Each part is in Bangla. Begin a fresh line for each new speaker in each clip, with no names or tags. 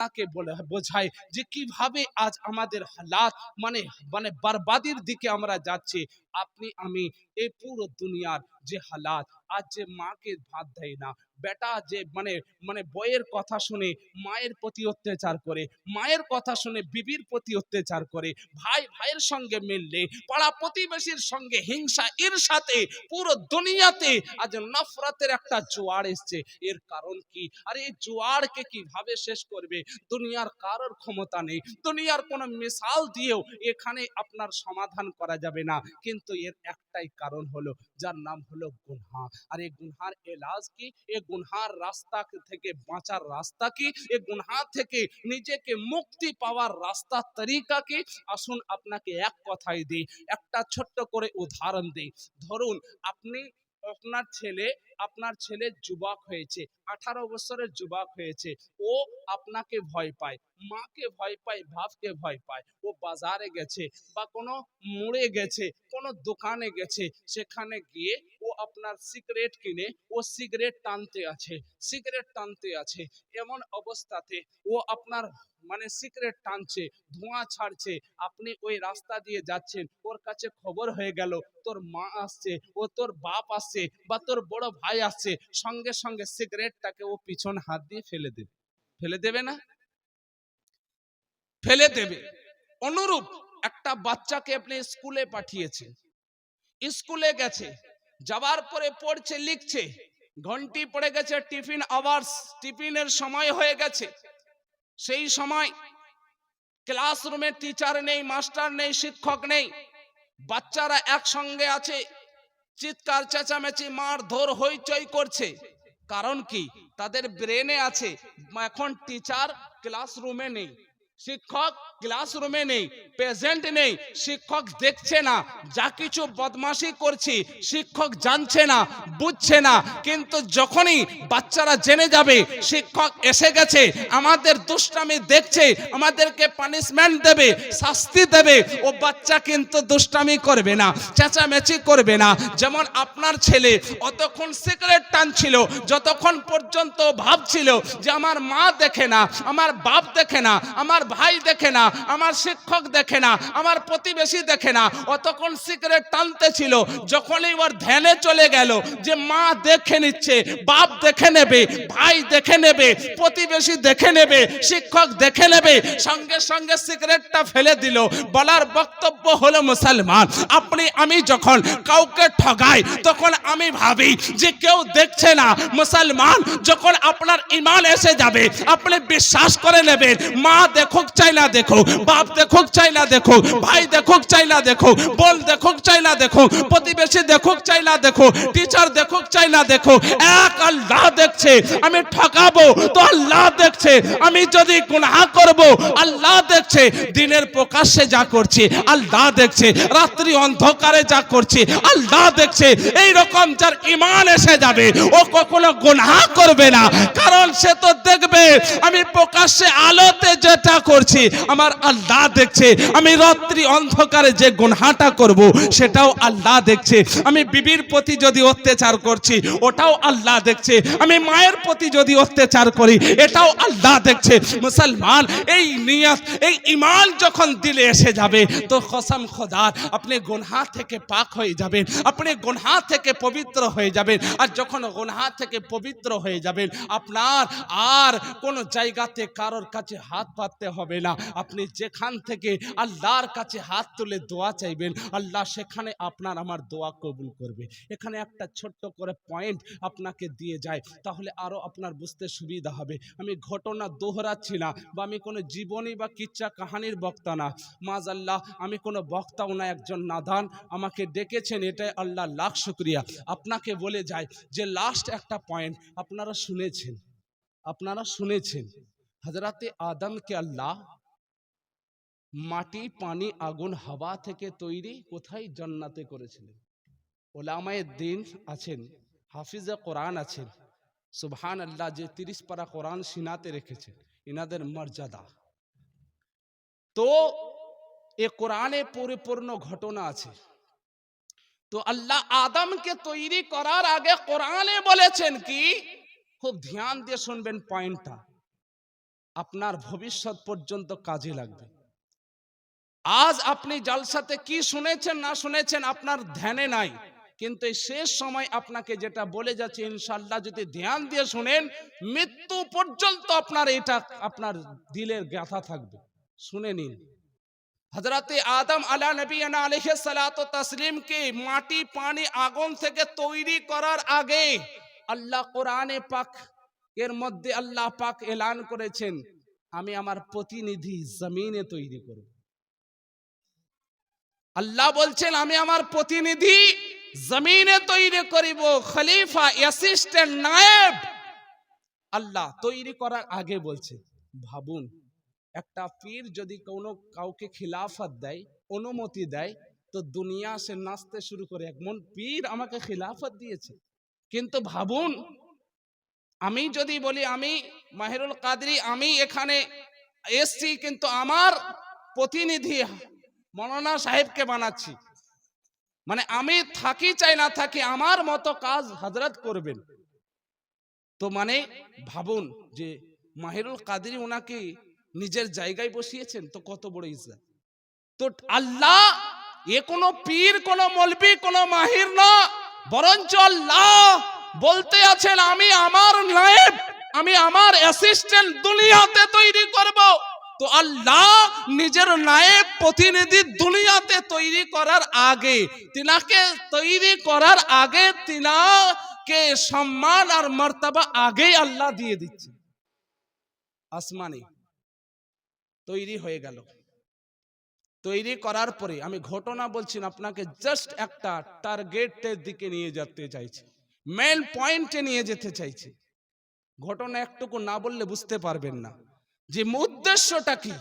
তাকে বলে বোঝায় যে কীভাবে আজ আমাদের হালাত মানে মানে বরবাদির দিকে আমরা যাচ্ছি। আপনি, আমি এই পুরো দুনিয়ার যে হালাত আজ যে মাকে ভাত দেয় না, বেটা যে মানে মানে বইয়ের কথা শুনে মায়ের প্রতি অত্যাচার করে, মায়ের কথা শুনে বিবির প্রতি অত্যাচার করে, ভাই, ভাইয়ের সঙ্গে মিললে, পাড়া প্রতিবেশীর সঙ্গে হিংসা, এর সাথে পুরো দুনিয়াতে আজ নফরতের একটা জোয়ার এসছে। এর কারণ কি? আর এই জোয়ারকে কীভাবে শেষ করবে? দুনিয়ার কারোর ক্ষমতা নেই। দুনিয়ার কোনো মিসাল দিয়েও এখানে আপনার সমাধান করা যাবে না। কিন্তু এর একটাই কারণ হলো, যার নাম হলো গুনহা আর এই গুনহার এলাজ কি? এ গুনহার রাস্তা থেকে বাঁচার রাস্তা কি? এ গুনহা থেকে নিজেকে মুক্তি পাওয়ার রাস্তা তরিকা কি? আসুন আপনাকে এক কথাই দিই, একটা ছোট্ট করে উদাহরণ দিই। ধরুন, আপনি আপনার ছেলে আপনার ছেলে যুবক হয়েছে, আঠারো বছরের যুবক হয়েছে, ও আপনাকে ভয় পায়, মাকে ভয় পায়, বাপকে ভয় পায়, ও বাজারে গেছে বা কোনো মোড়ে গেছে, কোনো দোকানে গেছে, সেখানে গিয়ে ও আপনার সিগারেট কিনে, ও সিগারেট টানতে আছে, সিগারেট টানতে আছে, এমন অবস্থাতে ও আপনার মানে সিগারেট টানছে, ধোঁয়া ছাড়ছে, আপনি ওই রাস্তা দিয়ে যাচ্ছেন, ওর কাছে খবর হয়ে গেল, তোর মা আসছে, ও তোর বাপ আসছে বা তোর বড় ভাই আসছে, সঙ্গে সঙ্গে সিগারেটটাকে ও পিছন হাত দিয়ে ফেলে দেবে। ফেলে দেবে না? ফেলে দেবে। অনুরূপ একটা বাচ্চাকে আপনি স্কুলে পাঠিয়েছেন স্কুলে গেছে যাবার পরে পড়ছে, লিখছে, ঘন্টি পড়ে গেছে, টিফিন আওয়ার্স টিফিনের সময় হয়ে গেছে। সেই সময় ক্লাসরুমে টিচার নেই মাস্টার নেই, শিক্ষক নেই, বাচ্চারা একসঙ্গে আছে চিৎকার, চেঁচামেচি মার ধর হইচই করছে। কারণ কি? তাদের ব্রেনে আছে, এখন টিচার ক্লাসরুমে নেই। শিক্ষক ক্লাসরুমে নেই প্রেজেন্ট নেই, শিক্ষক দেখছে না, যা কিছু বদমাশি করছি, শিক্ষক জানছে না, বুঝছে না, কিন্তু যখনই বাচ্চারা জেনে যাবে, শিক্ষক এসে গেছে, আমাদের দুষ্টামি দেখছে, আমাদেরকে পানিশমেন্ট দেবে, শাস্তি দেবে, ও বাচ্চা কিন্তু দুষ্টামি করবে না, চেঁচামেচি করবে না। যেমন আপনার ছেলে অতক্ষণ সিগারেট টানছিল, যতক্ষণ পর্যন্ত ভাবছিল যে আমার মা দেখে না, আমার বাপ দেখে না, আমার ভাই দেখে না, আমার শিক্ষক দেখে না, আমার প্রতিবেশী দেখে না, অতক্ষণ সিগারেট টানতে ছিল, যখনই ওর ধ্যানে চলে গেল যে মা দেখে নিচ্ছে, বাপ দেখে নেবে, ভাই দেখে নেবে, প্রতিবেশী দেখে নেবে, শিক্ষক দেখে নেবে, সঙ্গে সঙ্গে সিগারেটটা ফেলে দিল, বলার বক্তব্য হলো মুসলমান, আপনি, আমি যখন কাউকে ঠগাই, তখন আমি ভাবি যে কেউ দেখছে না, মুসলমান যখন আপনার ইমান এসে যাবে, আপনি বিশ্বাস করে নেবেন, মা দেখুক চাই না দেখুক, বাপ দেখুক চাই না দেখুক, ভাই দেখুক চাই না দেখুক, বোন দেখুক চাই না দেখুক, প্রতিবেশী দেখুক চাই না দেখুক টিচার দেখুক চাই না দেখুক, এক আল্লাহ দেখছে, আমি ঠকাবো, তো আল্লাহ দেখছে, আমি যদি গুনাহ করব, আল্লাহ দেখছে, দিনের প্রকাশ্যে যা করছি, আল্লাহ দেখছে, রাত্রি অন্ধকারে যা করছি, আল্লাহ দেখছে এই রকম যার ইমান এসে যাবে, ও কখনো গুনাহ করবে না, কারণ সে তো দেখবে, আমি প্রকাশ্যে আলোতে যেটা করছি, আমার আল্লাহ দেখছে, আমি রাত্রি অন্ধকারে যে গুনহাটা করব, সেটাও আল্লাহ দেখছে। আমি বিবির প্রতি যদি অত্যাচার করছি, ওটাও আল্লাহ দেখছে। আমি মায়ের প্রতি যদি অত্যাচার করি, এটাও আল্লাহ দেখছে। মুসলমান, এই নিয়ত, এই ইমান যখন দিলে এসে যাবে, তো কসম খোদার, আপনি গুনহা থেকে পাক হয়ে যাবেন, আপনি গুনহা থেকে পবিত্র হয়ে যাবেন, আর যখন গুনহা থেকে পবিত্র হয়ে যাবেন, আপনার আর কোনো জায়গাতে কারোর কাছে হাত পাততে হবে না। আপনি যেখান থেকে আল্লাহর কাছে হাত তুলে দোয়া চাইবেন, আল্লাহ সেখানে আপনার আমার দোয়া কবুল করবে। এখানে একটা ছোট্ট করে পয়েন্ট আপনাকে দিয়ে যায়, তাহলে আরও আপনার বুঝতে সুবিধা হবে। আমি ঘটনা দোহরাচ্ছি না বা আমি কোনো জীবনী বা কিচ্ছা কাহানির বক্তা না। মাজ আল্লাহ আমি কোনো বক্তাও না, একজন নাদান। আমাকে ডেকেছেন, এটাই আল্লাহ লাখ শুক্রিয়া। আপনাকে বলে যায় যে লাস্ট একটা পয়েন্ট আপনারা শুনেছেন। আপনারা শুনেছেন। হজরতে আদমকে আল্লাহ মাটি, পানি, আগুন, হাওয়া থেকে তৈরি কোথায় জান্নাতে করেছিলেন? ওলামায়ে দিন আছেন, হাফিজে কোরআন আছেন সুবহান আল্লাহ যে তিরিশ পারা কোরআন সিনাতে রেখেছেন, ইনাদের মর্যাদা। তো এ কোরআনে পরিপূর্ণ ঘটনা আছে। তো আল্লাহ আদমকে তৈরি করার আগে কোরআনে বলেছেন কি? খুব ধ্যান দিয়ে শুনবেন পয়েন্টটা। আপনার ভবিষ্যৎ পর্যন্ত কাজে লাগবে। আজ আপনি জালসাতে কি শুনেছেন, না শুনেছেন আপনার ধ্যানে নাই। কিন্তু এই শেষ সময় আপনাকে যেটা বলে যাচ্ছে ইনশাল্লাহ যদি ধ্যান দিয়ে শুনেন, মৃত্যু পর্যন্ত আপনার এটা, আপনার দিলের গাথা থাকবে। শুনে নিন। হজরতে আদম আলা নবী আলহে সালাত তসলিমকে মাটি, পানি, আগুন থেকে তৈরি করার আগে আল্লাহ কোরআনে পাক এর মধ্যে আল্লাহ পাক এলান করেছেন, আমি আমার প্রতিনিধি জমিনে তৈরি করব। আল্লাহ বলছেন, আমি আমার প্রতিনিধি জমিনে তৈরি করিব, খলিফা অ্যাসিস্ট্যান্ট নায়েব। আল্লাহ তৈরি করার আগে বলছে, ভাবুন, একটা পীর যদি কোনো কাউকে খিলাফত দেয়, অনুমতি দেয়, তো দুনিয়া সে নাচতে শুরু করে। এমন পীর আমাকে খিলাফত দিয়েছে। কিন্তু ভাবুন আমি যদি বলি আমি মাহিরুল কাদরি, আমি এখানে এসছি কিন্তু আমার প্রতিনিধি মৌলানা সাহেবকে বানাচ্ছি। মানে আমি থাকি চাই না থাকি আমার মতো কাজ হজরত করবেন। তো মানে ভাবুন যে মাহিরুল কাদরি ওনাকে নিজের জায়গায় বসিয়েছেন, তো কত বড় ইজ্জত। তো আল্লাহ এ কোনো পীর, কোনো মলবি, কোনো মাহির না, বরঞ্চ আল্লাহ বলতে আছেন, আমি আমার নায়েব, আমি আমার অ্যাসিস্ট্যান্ট দুনিয়াতে তৈরি করব। তো আল্লাহ নিজের নায়েব প্রতিনিধি দুনিয়াতে তৈরি করার আগে, তিনাকে তৈরি করার আগে তিনাকে সম্মান আর মর্তবা আগেই আল্লাহ দিয়ে দিচ্ছে। আসমানে তৈরি হয়ে গেল। তৈরি করার পরে আমি ঘটনা বলছি আপনাকে জাস্ট একটা টার্গেটের দিকে নিয়ে যেতে চাইছি। মেন পয়েন্টে নিয়ে যেতে চাইছি। ঘটনা একটুকু না বললে বুঝতে পারবেন না। যে উদ্দেশ্যটা কি?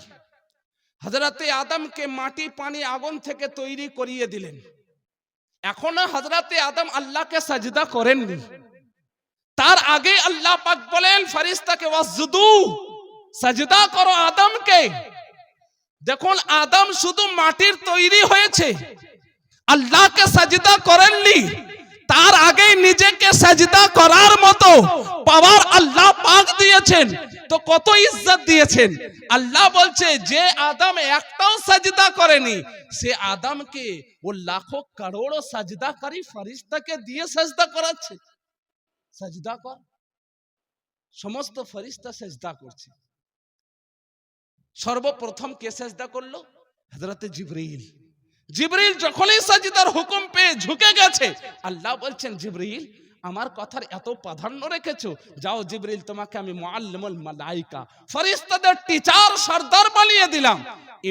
হজরতে আদমকে মাটি, পানি, আগুন থেকে তৈরি করিয়ে দিলেন। এখনও হজরতে আদম আল্লাহকে সাজদা করেননি। তার আগে আল্লাহ পাক বলেন ফারিস্তাকে ওয়াসজুদু, সাজদা করো আদমকে। দেখুন, আদম শুধু মাটির তৈরি হয়েছে। আল্লাহকে সাজদা করেননি। তার আগে নিজেকে সাজদা করার মতো পাওয়ার আল্লাহ পাক দিয়েছেন। তো কত ইজ্জত দিয়েছেন। আল্লাহ বলছে, যে আদম একটাও সাজদা করেনি, সে আদমকে ও লাখো করোড়ো সাজদাকারী ফরিস্তাকে দিয়ে সাজদা করাচ্ছে। সাজদা কর। সমস্ত ফরিস্তা সাজদা করছে। সর্বপ্রথম কে সাজদা করল? হজরতে জিবরিল। জিবরিল যখনই সাজিদার হুকুম পেয়ে ঝুঁকে গেছে, আল্লাহ বলছেন, জিবরিল, আমার কথার এত প্রাধান্য রেখেছো। যাও জিবরিল, তোমাকে আমি মুআল্লিমুল মালাইকা ফেরেশতাদের টিচার, সর্দার বানিয়ে দিলাম।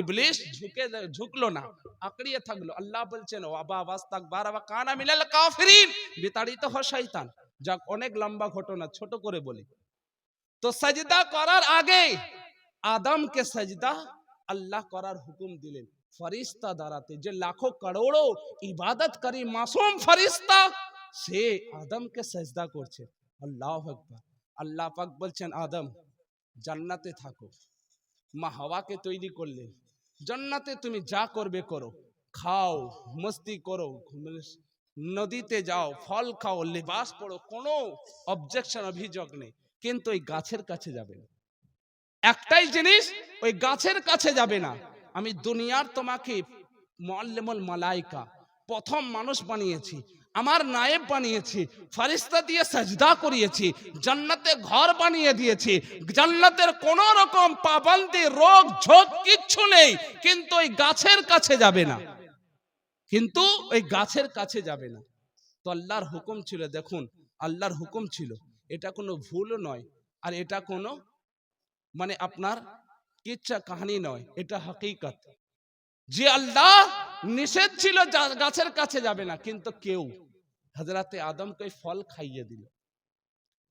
ইবলিস ঝুঁকে ঝুঁকলো না, আঁকড়িয়ে থাকল। আল্লাহ বলছেন ওয়াবা ওয়াস্তাকবার, ওয়া কানা মিনাল কাফিরিন। বিতাড়িত হয় শয়তান। যাক, অনেক লম্বা ঘটনা, ছোট করে বলি। তো সাজদা করার আগে আদমকে সাজদা আল্লাহ করার হুকুম দিলেন। ফরিস্তা দাঁড়াতে। যে লাখো করোড়ো ইবাদতকারী মাসুম ফরিস্তা, সে আদমকে সাজদা করছে। আল্লাহ আল্লাহ পাক বলছেন, আদম, জান্নাতে থাকো। মা হাওয়াকে তৈরি করলেন জান্নাতে তুমি যা করবে করো। খাও, মস্তি করো নদীতে যাও, ফল খাও, লেবাস পড়ো, কোনো অবজেকশন অভিযোগ নেই। কিন্তু ওই গাছের কাছে যাবে না। একটাই জিনিস, ওই গাছের কাছে যাবে না। আমি দুনিয়ার তোমাকে মোয়াল্লেমুল মালাইকা, প্রথম মানুষ বানিয়েছি। আমার নায়েব বানিয়েছি ফারিস্তা দিয়ে সাজদা করিয়েছি, জান্নাতে ঘর বানিয়ে দিয়েছি। জান্নাতের কোন রকম পাবন্দি, রোগ, ঝোঁক কিচ্ছু নেই, কিন্তু ওই গাছের কাছে যাবে না। কিন্তু ওই গাছের কাছে যাবে না। তো আল্লাহর হুকুম ছিল, দেখুন, আল্লাহর হুকুম ছিল, এটা কোনো ভুল নয়। আর এটা কোনো মানে আপনার কিচ্ছা কাহানি নয়, এটা হাকিকত। যে আল্লাহ নিষেধ ছিল গাছের কাছে যাবে না, কিন্তু কেউ হাজরাতে আদমকে ফল খাইয়ে দিল।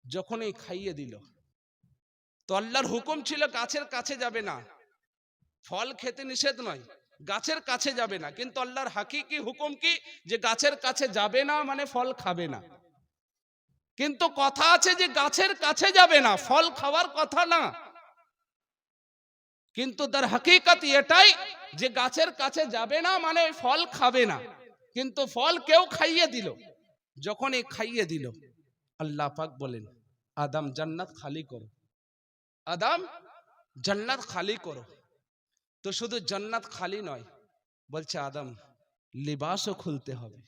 যখন এই খাইয়ে দিল, তো আল্লাহর হুকুম ছিল গাছের কাছে যাবে না। ফল খেতে নিষেধ নয়, গাছের কাছে যাবে না। কিন্তু আল্লাহর হাকিকি হুকুম কি? যে গাছের কাছে যাবে না মানে ফল খাবে না। কিন্তু কথা আছে যে গাছের কাছে যাবে না, ফল খাওয়ার কথা না। কিন্তু তার হাকিকত এটাই যে গাছের কাছে যাবে না মানে ফল খাবে না। কিন্তু ফল কেউ খাইয়ে দিল যখন এই খাইয়ে দিল, আল্লাহ পাক বলেন, আদম জান্নাত খালি করো, আদম জান্নাত খালি করো। তো শুধু জান্নাত খালি নয়, বলছে, আদম, লিবাসও খুলতে হবে।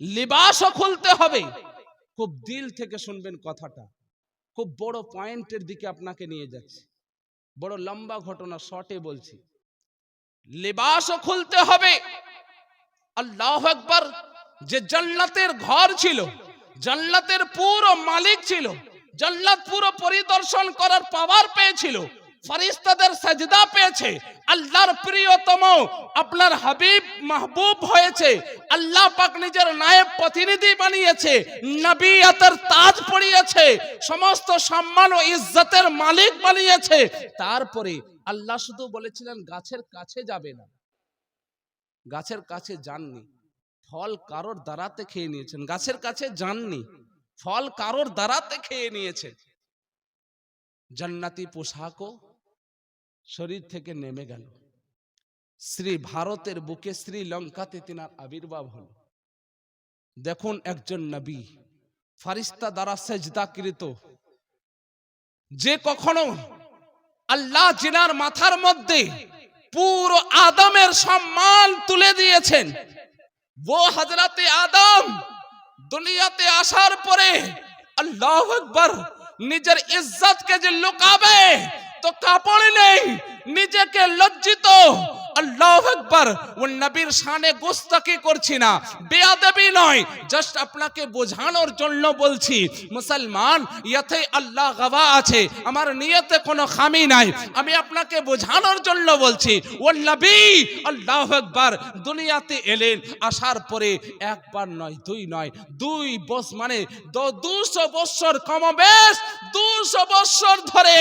লিবাসও খুলতে হবে। খুব দিল থেকে শুনবেন কথাটা। খুব বড় পয়েন্টের দিকে আপনাকে নিয়ে যাচ্ছে। বড় লম্বা ঘটনা শর্টে বলছি। লেবাসও খুলতে হবে। আল্লাহ একবার যে জল্লাতের ঘর ছিল, জান্নাতের পুরো মালিক ছিল জল্লাত পুরো পরিদর্শন করার পাওয়ার পেয়েছিল ফরিস্তাদের সাজদা পেয়েছে। আল্লাহর প্রিয়তম, আপনার হাবিব মাহবুব হয়েছে। আল্লাহ পাক নিজের নায়েব প্রতিনিধি বানিয়েছে। নবিয়তের তাজ পরিয়েছে। সমস্ত সম্মান ও ইজ্জতের মালিক বানিয়েছে। তারপরে আল্লাহ শুধু বলেছিলেন, গাছের কাছে যাবে না। গাছের কাছে যাননি। ফল কারোর দ্বারাতে খেয়ে নিয়েছেন। গাছের কাছে যাননি। ফল কারোর দ্বারাতে খেয়ে নিয়েছেন জান্নাতি পোশাকও শরীর থেকে নেমে গেল। শ্রী ভারতের বুকে শ্রীলঙ্কাতে তিনার আবির্ভাব হল। দেখুন একজন নবী, ফারিস্তা দ্বারা সেজদাকৃত। যে কখনো আল্লাহ জিনার মাথার মধ্যে পুরো আদমের সম্মান তুলে দিয়েছেন। ও হজরতে আদম, দুনিয়াতে আসার পরে আল্লাহ একবার নিজের ইজ্জতকে যে লুকাবে তো কাপড় নেই। নিজেকে লজ্জিত। আল্লাহ একবার ও নবীর গোস্তাকি করছি না। নয়। জাস্ট আপনাকে বোঝানোর জন্য বলছি, মুসলমান, ইয়াতে আল্লাহ গাওয়া আছে। আমার নিয়তে কোনো খামি নাই। আমি আপনাকে বোঝানোর জন্য বলছি ও নবী, আল্লাহ দুনিয়াতে এলেন, আসার পরে একবার নয়, দুই নয়, দুই বস মানে দুশো বৎসর কমবেশ, দুশো বৎসর ধরে,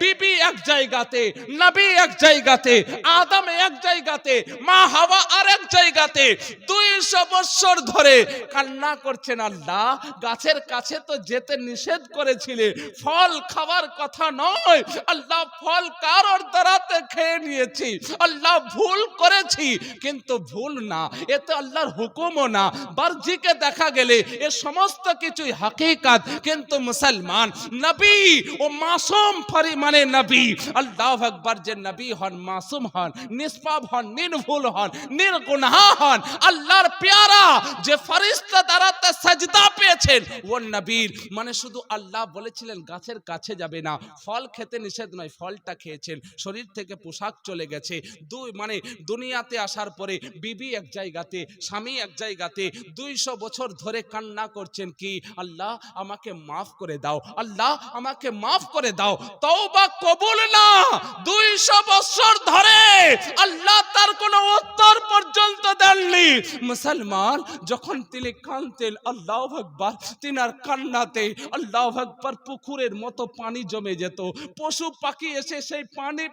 বিবি এক জায়গাতে, নবী এক জায়গাতে, আদম এক জায়গাতে, মা হাওয়া আর এক জায়গাতে দুইশো বৎসর ধরে কান্না করছেন আল্লাহ। গাছের কাছে তো যেতে নিষেধ করেছিলে, ফল খাওয়ার কথা নয়। আল্লাহ ফল কারোর দ্বারাতে খেয়ে নিয়েছি। আল্লাহ ভুল করেছি, কিন্তু ভুল না। এ তো আল্লাহর হুকুমও না। বার্জিকে দেখা গেলে এ সমস্ত কিছুই হাকিকাত। কিন্তু মুসলমান নবী ও মাসুম ফরি মানে নবী। আল্লাহ আকবার যে নবী হন, মাসুম হন নিষ্পাপ হন, নির্ভুল হন, নির্গুনাহ হন, আল্লাহর পেয়ারা যে ফরিস্তা দ্বারা তা সাজদা পেয়েছেন ও নবীর মানে শুধু আল্লাহ বলেছিলেন, গাছের কাছে যাবে না, ফল খেতে নিষেধ নয়, ফলটা খেয়েছেন, শরীর থেকে পোশাক চলে গেছে, দুই মানে দুনিয়াতে আসার পরে বিবি এক জায়গাতে, স্বামী এক জায়গাতে, দুইশো বছর ধরে কান্না করছেন কি, আল্লাহ আমাকে মাফ করে দাও, আল্লাহ আমাকে মাফ করে দাও, তওবা কবুল না, দুইশো বছর ধরে আল্লাহ তার কোনো উত্তর পর্যন্ত দেননি। মুসলমান, যখন তিনি কানতেন আল্লাহ আকবার, তিনার কান্নাতে আল্লাহ আকবার পুকুরের মতো পানি জমে যেত। পশু পাখি এসে সেই পানি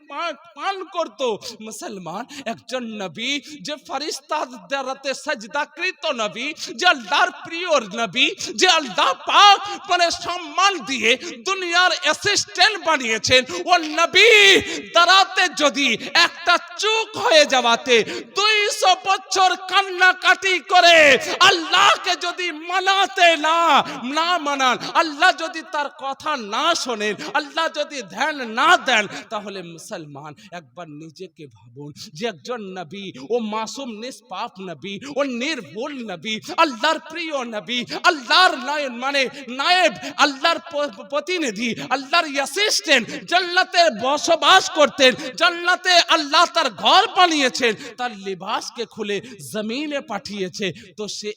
পান করত। মুসলমান, একজন নবী, যে ফারিস্তার দ্বারাতে সাজদাকৃত নবী, যে আল্লাহর প্রিয় নবী, যে আল্লাহ পাক মানে সম্মান দিয়ে দুনিয়ার অ্যাসিস্ট্যান্ট বানিয়েছেন। ও নবী দ্বারাতে যদি একটা চুক হয়ে যাওয়াতে দুইশো বছর কান্নাকাটি করে আল্লাহকে যদি মানাতে না মানান, আল্লাহ যদি তার কথা না শোনেন, আল্লাহ যদি ধ্যান না দেন, তাহলে মুসলমান একবার নিজেকে ভাবুন যে একজন নবী, ও মাসুম, নিষ্পাপ নবী, ও নির্ভুল নবী, আল্লাহর প্রিয় নবী, আল্লাহর নায়ন মানে নায়েব, আল্লাহর প্রতিনিধি, আল্লাহর অ্যাসিস্ট্যান্ট জান্নাতে বসবাস করতেন, জান্নাতে আল্লাহ তার ঘর বানিয়েছেন তার লিবাসকে খুলে জমিনে পাঠিয়েছে তো সে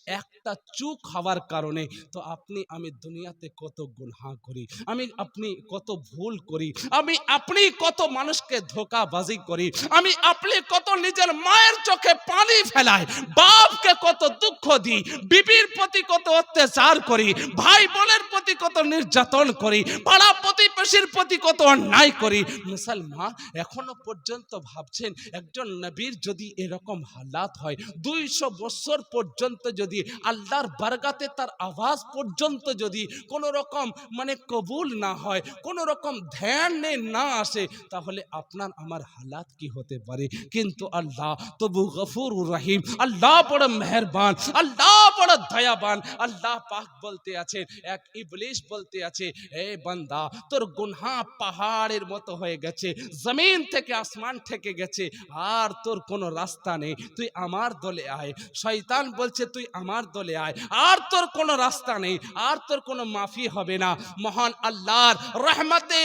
একটা চুক হওয়ার কারণে তো আপনি, আমি দুনিয়াতে কত গুনহা করি, আমি আপনি কত ভুল করি, আমি আপনি কত মানুষকে ধোকাবাজি করি, আমি আপনি কত নিজের মায়ের চোখে পানি ফেলাই, বাপকে কত দুঃখ দিই, বিবির প্রতি কত অত্যাচার করি ভাই বোনের প্রতি কত নির্যাতন করি, পাড়া প্রতিবেশীর প্রতি কত অন্যায় করি। মুসলমান এখনও পর্যন্ত ভাবছেন, একজন নবীর যদি এরকম হালাত হয়, দুইশো বছর পর্যন্ত যদি আল্লাহর বারগাতে তার আওয়াজ পর্যন্ত যদি কোনো রকম মানে কবুল না হয়, কোনো রকম ধ্যানে না আসে, তাহলে আপনার আমার হালাত কি হতে পারে? কিন্তু আল্লাহ তবু গফুর রাহিম। আল্লাহ বড় মেহরবান, আল্লাহ বড় দয়াবান, আল্লাহ পাক বলতে আছে, এক ইবলিশ বলতে আছে, এ বান্দা, তোর গুনহা পাহাড়ের মতো হয়ে গেছে, জমিন থেকে আসমান থেকে গেছে, আর তোর কোনো রাস্তা নেই, তুই আমার দলে আয়। শয়তান বলছে, তুই আমার দলে আয়। আর তোর কোনো রাস্তা নেই, আর তোর কোনো মাফি হবে না। মহান আল্লাহর রহমতে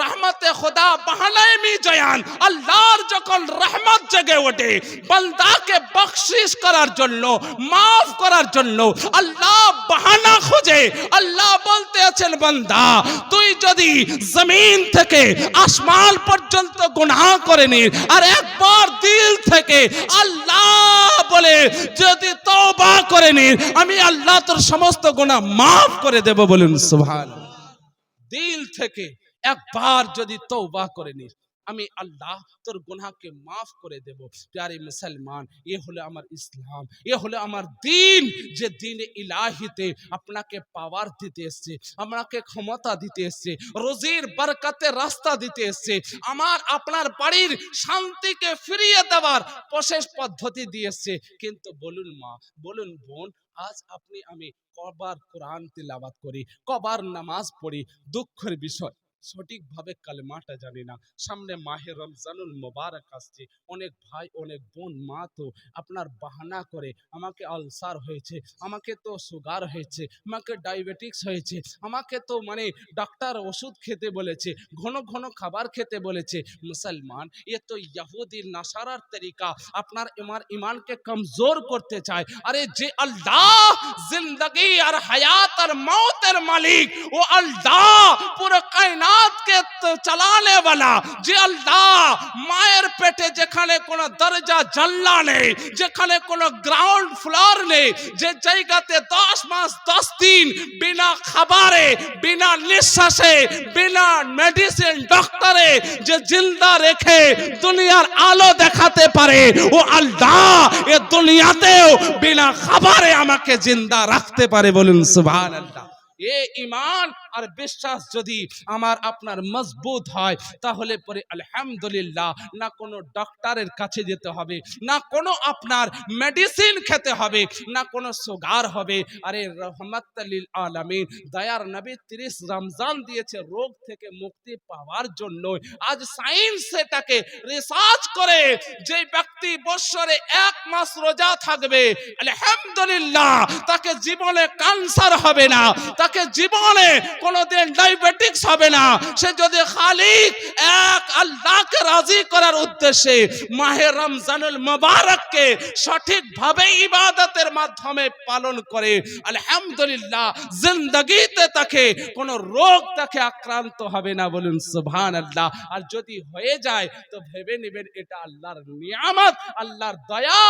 রহমতে খোদা বাহানায় জয়ান আল্লাহর যখন রহমত জেগে ওঠে, বান্দাকে বকশিস করার জন্য, মাফ করার জন্য আল্লাহ বাহানা খোঁজে। আল্লাহ বলতে আছেন, বান্দা, তুই যদি জমিন থেকে আসমান পর্যন্ত গুনাহ করে নি আর একবার দিল থেকে আল্লাহ বলে, যদি তওবা করে নি আমি আল্লাহ তোর সমস্ত গোনা মাফ করে দেব বলুন সুবহান দিল থেকে একবার যদি তওবা করে নিস আমি আল্লাহ তোর গুনাহকে মাফ করে দেব। প্যারে মুসলমান, এ হলো আমার ইসলাম, এ হলো আমার দিন। যে দিন ইলাহিতে আপনাকে পাওয়ার দিতে এসছে, আপনাকে ক্ষমতা দিতে এসছে, রোজির বরকতে রাস্তা দিতে এসছে, আমার, আপনার বাড়ির শান্তিকে ফিরিয়ে দেওয়ার প্রশেষ পদ্ধতি দিয়ে এসছে। কিন্তু বলুন মা, বলুন বোন, আজ আপনি আমি কবার কোরআন তিলাবাত করি, কবার নামাজ পড়ি, দুঃখের বিষয়। সঠিকভাবে কালেমাটা জানি না। সামনে মাহে রমজানুল মোবারক আসছে। অনেক ভাই, অনেক বোন, মা তো আপনার বাহানা করে, আমাকে আলসার হয়েছে, আমাকে তো সুগার হয়েছে, আমাকে ডায়াবেটিক্স হয়েছে, আমাকে তো মানে ডাক্তার ওষুধ খেতে বলেছে, ঘন ঘন খাবার খেতে বলেছে। মুসলমান, এ তো ইয়াহুদির নাসারার তরিকা। আপনার ইমান, ইমানকে কমজোর করতে চায়। আরে যে আল্লাহ জিন্দগি আর হায়াত আর মৌতের মালিক, ও আল্লাহ পুরো কায়নাতকে তো চালানে वाला যে আল্লাহ মায়ের পেটে যেখানে কোনো দরজা, জানলা নেই, যেখানে কোনো গ্রাউন্ড ফ্লোর নেই, যে জায়গাতে দশ মাস, দশ দিন বিনা খাবারে, বিনা নিঃশ্বাসে, বিনা মেডিসিন ডক্টরে যে জিন্দা রেখে দুনিয়ার আলো দেখাতে পারে, ও আল্লাহ, এ দুনিয়াতেও বিনা খাবারে আমাকে জিন্দা রাখতে পারে বলুন সুবহান আল্লাহ এ ইমান আর বিশ্বাস যদি আমার আপনার মজবুত হয়, তাহলে পরে আলহামদুলিল্লাহ না কোনো ডক্টরের কাছে যেতে হবে, না কোনো আপনার মেডিসিন খেতে হবে, না কোনো সুগার হবে। আরে রহমতালিল আলমিন, দয়ার নবী তিরিশ রমজান দিয়েছে রোগ থেকে মুক্তি পাওয়ার জন্য আজ সায়েন্স সেটাকে রিসার্চ করে যে ব্যক্তি বৎসরে এক মাস রোজা থাকবে, আলহামদুলিল্লাহ, তাকে জীবনে ক্যান্সার হবে না, তাকে জীবনে কোনোদিন ডায়াবেটিক্স হবে না। সে যদি খালিক, এক আল্লাহকে রাজি করার উদ্দেশ্যে মাহে রমজানুল মুবারককে সঠিকভাবে ইবাদতের মাধ্যমে পালন করে, আলহামদুলিল্লাহ জিন্দগিতে তাকে কোনো রোগ তাকে আক্রান্ত হবে না বলুন সুবহান আল্লাহ আর যদি হয়ে যায়, তো ভেবে নেবেন এটা আল্লাহর নিয়ামত, আল্লাহর দয়া,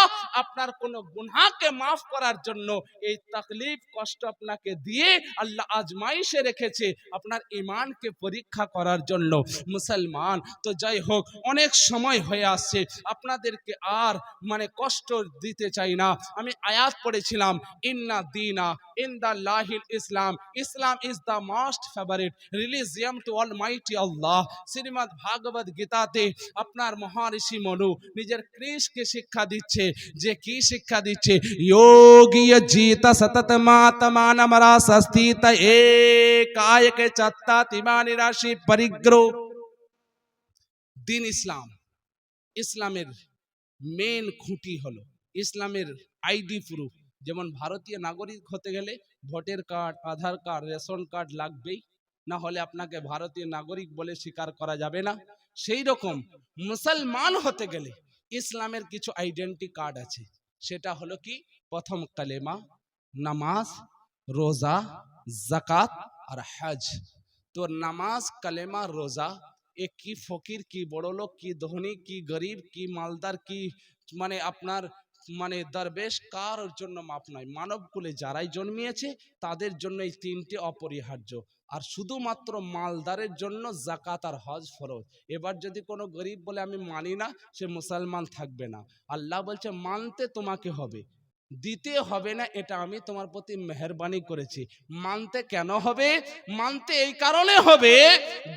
আপনার কোনো গুনাহকে মাফ করার জন্য এই তাকলিফ কষ্ট আপনাকে দিয়ে আল্লাহ আজমাইশে রেখেছে আপনার ইমানকে পরীক্ষা করার জন্য। মুসলমান, তো যাই হোক, অনেক সময় হয়ে আসছে। আপনাদেরকে আর মানে কষ্ট দিতে চাই না। আমি আয়াত পড়েছিলাম, ইন্না দিনা ইন দা লাহিল ইসলাম। Islam is the most favourite religion to almighty Allah Shrimad Bhagavad গীতাতে আপনার মহারিষি মনু নিজের কৃষকে শিক্ষা দিচ্ছে। যে কি শিক্ষা দিচ্ছে? যোগী জিত সতত মাতমান মরা সস্তিত এক কায়কে চাত্তা তিমানি রাশি পরিগ্রহ দিন ইসলাম ইসলামের মেন খুঁটি হলো ইসলামের আইডি প্রুফ যেমন ভারতীয় নাগরিক হতে গেলে ভোটের card Aadhaar card ration card লাগবেই না হলে আপনাকে ভারতীয় নাগরিক বলে স্বীকার করা যাবে না সেই রকম মুসলমান হতে গেলে ইসলামের কিছু আইডেন্টি কার্ড আছে সেটা হলো কি প্রথম কালেমা নামাজ রোজা জাকাত আর হজ। তো নামাজ, কালেমা, রোজা, এ কি ফকির, কি বড় লোক কি ধনী, কি গরিব, কি মালদার, কি মানে আপনার মানে দরবেশ, কার জন্য মাপ নাই মানব কুলে যারাই জন্মিয়েছে, তাদের জন্য এই তিনটে অপরিহার্য। আর শুধুমাত্র মালদারের জন্য জাকাত আর হজ ফরজ। এবার যদি কোনো গরিব বলে, আমি মানি না সে মুসলমান থাকবে না। আল্লাহ বলছে, মানতে তোমাকে হবে। দিতে হবে না, এটা আমি তোমার প্রতি মেহরবানি করেছি। মানতে কেন হবে? মানতে এই কারণে হবে,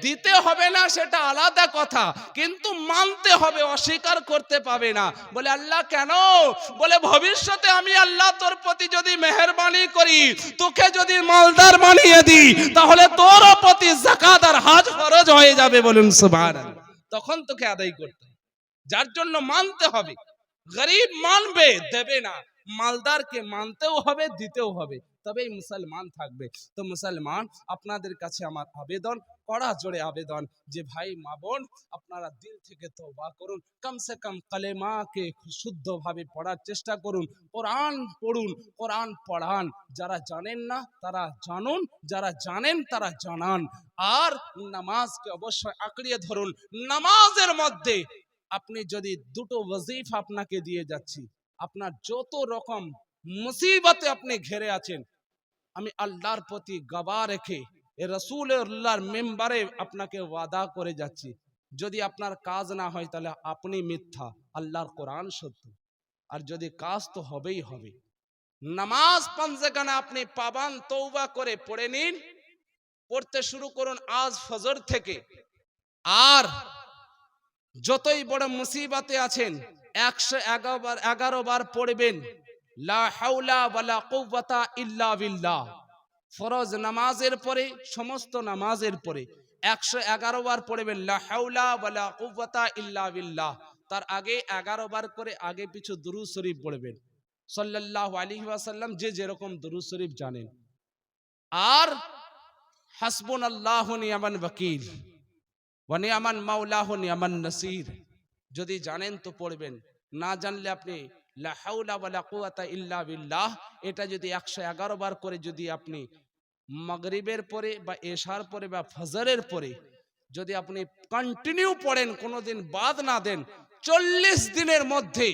দিতে হবে না সেটা আলাদা কথা, কিন্তু মানতে হবে, অস্বীকার করতে পাবে না। বলে, আল্লাহ, কেন? বলে, ভবিষ্যতে আমি আল্লাহ তোর প্রতি যদি মেহরবানি করি, তোকে যদি মালদার বানিয়ে দিই, তাহলে তোর প্রতি জাকাত আর হাজ খরচ হয়ে যাবে। বলুন, সুবহানাল্লাহ। তখন তোকে আদায় করতে যার জন্য মানতে হবে। গরিব মানবে, দেবে না। মালদারকে মানতেও হবে, দিতেও হবে। তবেই মুসলমান থাকবে। তো মুসলমান, আপনাদের কাছে আমার আবেদন, কড়া জোরে আবেদন যে, ভাই, মা বোন, আপনারা দিল থেকে তওবা করুন। কমসে কম কালেমাকে শুদ্ধভাবে পড়ার চেষ্টা করুন। কোরআন পড়ুন, কোরআন পড়ান। যারা জানেন না, তারা জানুন। যারা জানেন, তারা জানান। আর নামাজকে অবশ্যই আঁকড়িয়ে ধরুন। নামাজের মধ্যে আপনি যদি দুটো ওয়াজিফ আপনাকে দিয়ে যাচ্ছি আপনার যত রকম মুসিবতে আপনি ঘেরে আছেন, আমি আল্লাহর প্রতি গবা রেখে এ রসুল আল্লাহর মেম্বারে আপনাকে ওয়াদা করে যাচ্ছি। যদি আপনার কাজ না হয় তাহলে আপনি মিথ্যা, আল্লাহর কোরআন সত্য। আর যদি কাজ তো হবেই হবে। নামাজ পাঞ্জেখানে আপনি পাবান তৌবা করে পড়ে নিন। পড়তে শুরু করুন আজ ফজর থেকে। আর যতই বড় মুসিবাতে আছেন একশো এগারো বার এগারো বার পড়বেন। ফরজ নামাজের পরে, সমস্ত নামাজের পরে একশো এগারো বার পড়বেন। বিল্লাহ। তার আগে এগারো বার করে আগে পিছু দুরুদ শরীফ পড়বেন। সাল্লাল্লাহু আলাইহি ওয়াসাল্লাম যে যেরকম দুরুদ শরীফ জানেন। আর হাসবুন আল্লাহ নিয়ামান ওয়াকিল। ওয়ানিয়ামান মাওলাহ নিয়ামান নাসির। যদি জানেন তো পড়বেন। না জানলে আপনি লা হাওলা ওয়ালা কুওয়াতা ইল্লা বিল্লাহ, এটা যদি একশো এগারো বার করে যদি আপনি মাগরিবের পরে বা এশার পরে বা ফজরের পরে যদি আপনি কন্টিনিউ পড়েন, কোনোদিন বাদ না দেন, চল্লিশ দিনের মধ্যে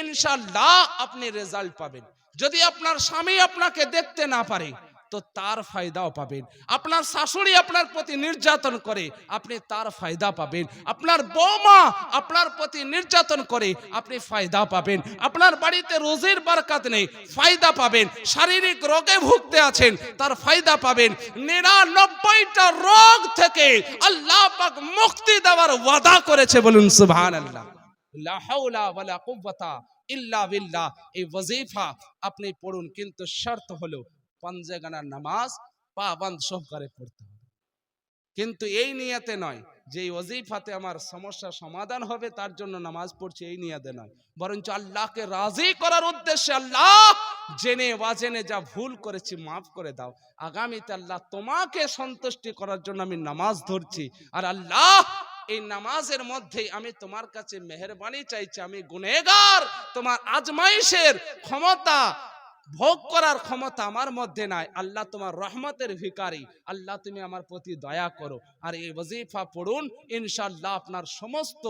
ইনশাল্লাহ আপনি রেজাল্ট পাবেন। যদি আপনার স্বামী আপনাকে দেখতে না পারে তো তার ফায়দাও পাবেন। আপনার শাশুড়ি আপনার প্রতি নির্যাতন করে, আপনি তার ফায়দা পাবেন। আপনার বৌমা আপনার প্রতি নির্যাতন করে, আপনি ফায়দা পাবেন। আপনার বাড়িতে রোজের বারকাত নেই, ফায়দা পাবেন। শারীরিক রোগে ভুগতে আছেন, তার ফায়দা পাবেন। নিরানব্বইটা রোগ থেকে আল্লাহ পাক মুক্তি দেওয়ার ওয়াদা করেছে বলুন ওয়ালা কুওয়াতা ইল্লা বিল্লাহ। এই ওয়াজিফা আপনি পড়ুন, কিন্তু শর্ত হলো পঞ্জেগানার নামাজ পাবন্দ সহকারে পড়তে হবে। কিন্তু এই নিয়াতে নয় যে ওজিফাতে আমার সমস্যা সমাধান হবে, তার জন্য নামাজ পড়ছি এই নিয়াতে নয়। বরঞ্চ আল্লাহকে রাজি করার উদ্দেশ্যে আল্লাহ জেনে ওয়াজেনে যা ভুল করেছি মাফ করে দাও। আগামীতে আল্লাহ তোমাকে সন্তুষ্টি করার জন্য আমি নামাজ ধরছি। আর আল্লাহ এই নামাজের মধ্যে আমি তোমার কাছে মেহরবানি চাইছি। আমি গুনেগার তোমার আজমাইশের ক্ষমতা ভোগ করার ক্ষমতা আমার মধ্যে নাই। আল্লাহ তোমার রহমতের ভিকারি আল্লাহ তুমি আমার প্রতি দয়া করো। আর এই ওজিফা পড়ুন ইনশাল্লাহ আপনার সমস্ত,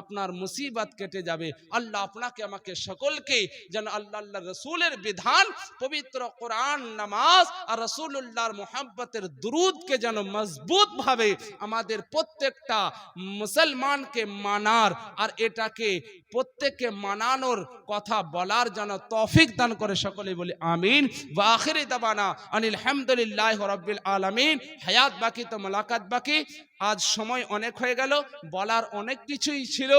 আপনার মুসিবত কেটে যাবে। আল্লাহ আপনাকে, আমাকে সকলকে যেন আল্লাহ আল্লাহ রসুলের বিধান, পবিত্র কোরআন নামাজ আর রসুল্লাহর মোহাব্বতের দুরুদকে যেন মজবুত ভাবে আমাদের প্রত্যেকটা মুসলমানকে মানার আর এটাকে প্রত্যেককে মানানোর কথা বলার যেন তৌফিক দান করে সকলে বলি, আমিন। ওয়া আখিরি দাবানা আনিল হামদুলিল্লাহ রাব্বিল আলামিন। হায়াত বাকি তো মোলাকাত বাকি। আজ সময় অনেক হয়ে গেল। বলার অনেক কিছুই ছিল।